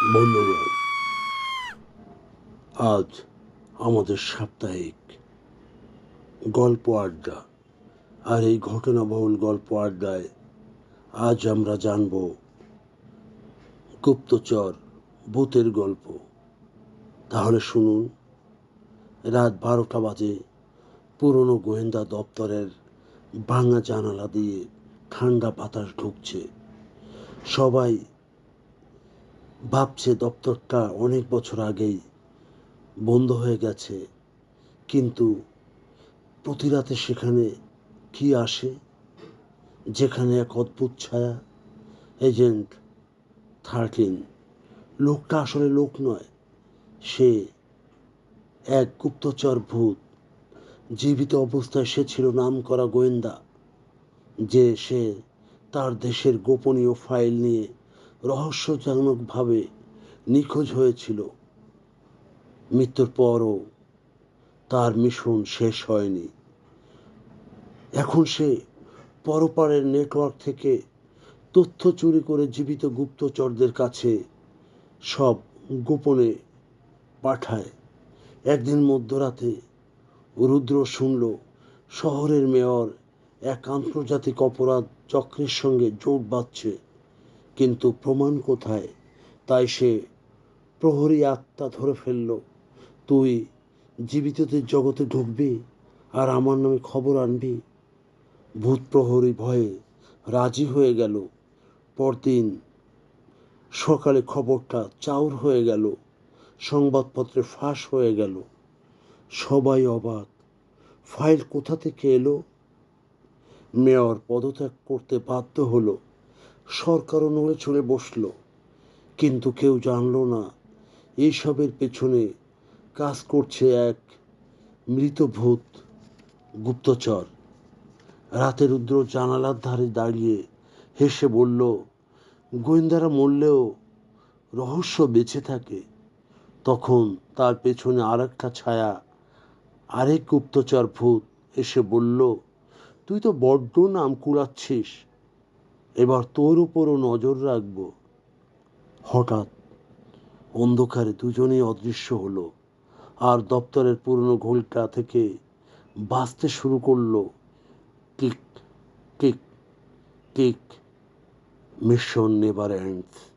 বন্ধুগণ, আজ আমাদের সাপ্তাহিক গল্প আড্ডা। আর এই ঘটনাবহুল গল্প আড্ডায় আজ আমরা জানব গুপ্তচর ভূতের গল্প। তাহলে শুনুন, রাত বারোটা বাজে, পুরনো গোয়েন্দা দপ্তরের ভাঙা জানালা দিয়ে ঠান্ডা বাতাস ঢুকছে। সবাই ভাবছে দপ্তরটা অনেক বছর আগেই বন্ধ হয়ে গেছে, কিন্তু প্রতি রাতে সেখানে কি আসে? যেখানে এক অদ্ভুত ছায়া। এজেন্ট থার্টিন, লোকটা আসলে লোক নয়, সে এক গুপ্তচর ভূত। জীবিত অবস্থায় সে ছিল নাম করা গোয়েন্দা, যে সে তার দেশের গোপনীয় ফাইল নিয়ে রহস্যজনকভাবে নিখোঁজ হয়েছিল। মৃত্যুর পরও তার মিশন শেষ হয়নি। এখন সে পরপারের নেটওয়ার্ক থেকে তথ্য চুরি করে জীবিত গুপ্তচরদের কাছে সব গোপনে পাঠায়। একদিন মধ্যরাতে রুদ্র শুনল, শহরের মেয়র এক আন্তর্জাতিক অপরাধ চক্রের সঙ্গে জোট বাঁধছে। কিন্তু প্রমাণ কোথায়? তাই সে প্রহরী আত্মা ধরে ফেলল, তুই জীবিতদের জগতে ঢুকবি আর আমার নামে খবর আনবি? ভূত প্রহরী ভয়ে রাজি হয়ে গেল। পরদিন সকালে খবরটা চাউর হয়ে গেল, সংবাদপত্রে ফাঁস হয়ে গেল। সবাই অবাক, ফাইল কোথা থেকে এলো? মেয়র পদত্যাগ করতে বাধ্য হলো। সরকারও নড়ে চড়ে বসল। কিন্তু কেউ জানলো না এইসবের পেছনে কাজ করছে এক মৃত ভূত গুপ্তচর। রাতে রুদ্র জানালার ধারে দাঁড়িয়ে হেসে বলল, গোয়েন্দারা মরলেও রহস্য বেঁচে থাকে। তখন তার পেছনে আর একটা ছায়া, আরেক গুপ্তচর ভূত এসে বলল, তুই তো বড্ড নাম কুড়াচ্ছিস। এবার তোর উপরও নজর রাখব। হঠাৎ অন্ধকারে দুজনেই অদৃশ্য হলো আর দপ্তরের পুরনো ঘোলটা থেকে বাঁচতে শুরু করল। Kick kick kick mission never ends.